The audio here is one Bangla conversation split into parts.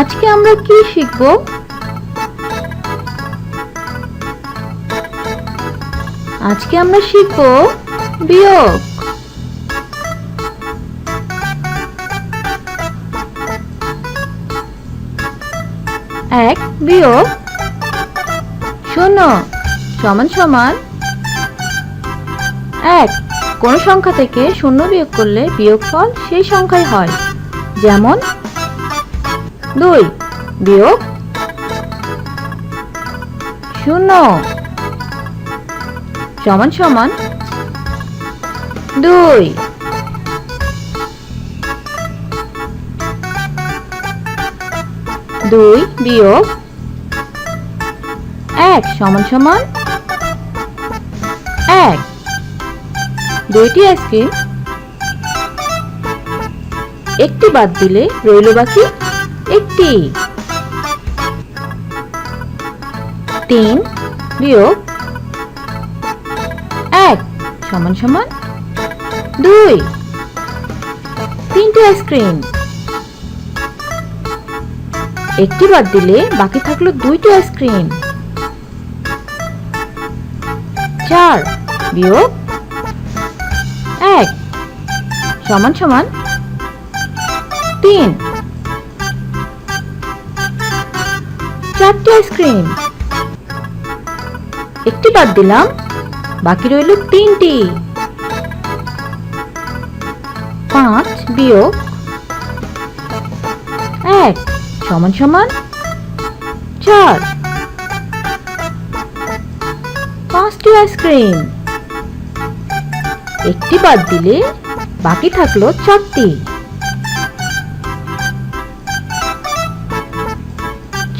আজকে আমরা কি শিখব? আজকে আমরা শিখব বিয়োগ। এক বিয়োগ শূন্য সমান সমান এক। কোন সংখ্যা থেকে শূন্য বিয়োগ করলে বিয়োগফল সেই সংখ্যাই হয়। যেমন দুই বিয়োগ শূন্য সমান সমান দুই। দুই বিয়োগ এক সমান সমান এক। দুইটি আইসক্রিম একটি বাদ দিলে রইল বাকি একটি। তিন বিয়োগ এক সমান সমান দুই। তিনটি আইসক্রিম। একটি বাদ দিলে বাকি থাকল দুইটি আইসক্রিম। চার, বিয়োগ এক, সমান সমান তিন। চারটি আইসক্রিম। একটি বাদ দিলাম, বাকি রইল তিনটি। পাঁচ, বিয়োগ এক সমান সমান চার। পাঁচটি আইসক্রিম। একটি বাদ দিলে বাকি থাকল চারটি।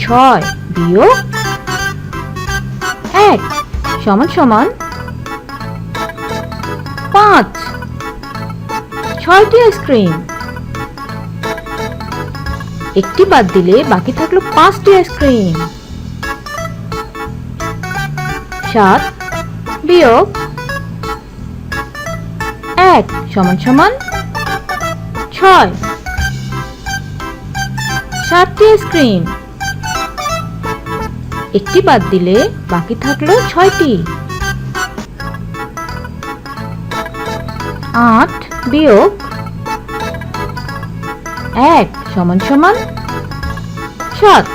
ছয় বিয়োগ এক সমান সমান পাঁচ। ছয়টি আইসক্রিম। একটি বাদ দিলে বাকি থাকল পাঁচটি আইসক্রিম। সাত, বিয়োগ এক, সমান সমান ছয়। সাতটি আইসক্রিম। একটি বাদ দিলে বাকি থাকল ছয়টি। আট, বিয়োগ এক সমান সমান সাত।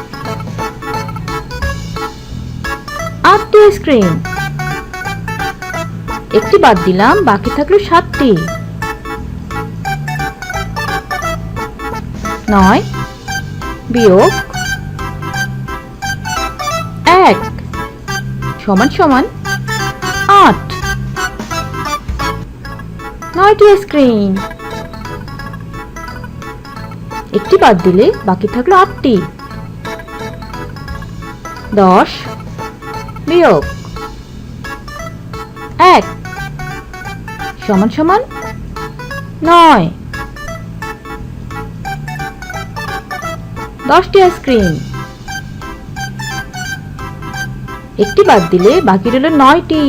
আটটি আইসক্রিম একটি বাদ দিলাম, বাকি থাকল সাতটি। নয়, বিয়োগ এক সমান সমান আট। নয়টি আইসক্রিম একটি বাদ দিলে বাকি থাকল আটটি। দশ, বিয়োগ এক, সমান সমান নয়। দশটি আইসক্রিম। একটি বাদ দিলে বাকি রইল নয়টি।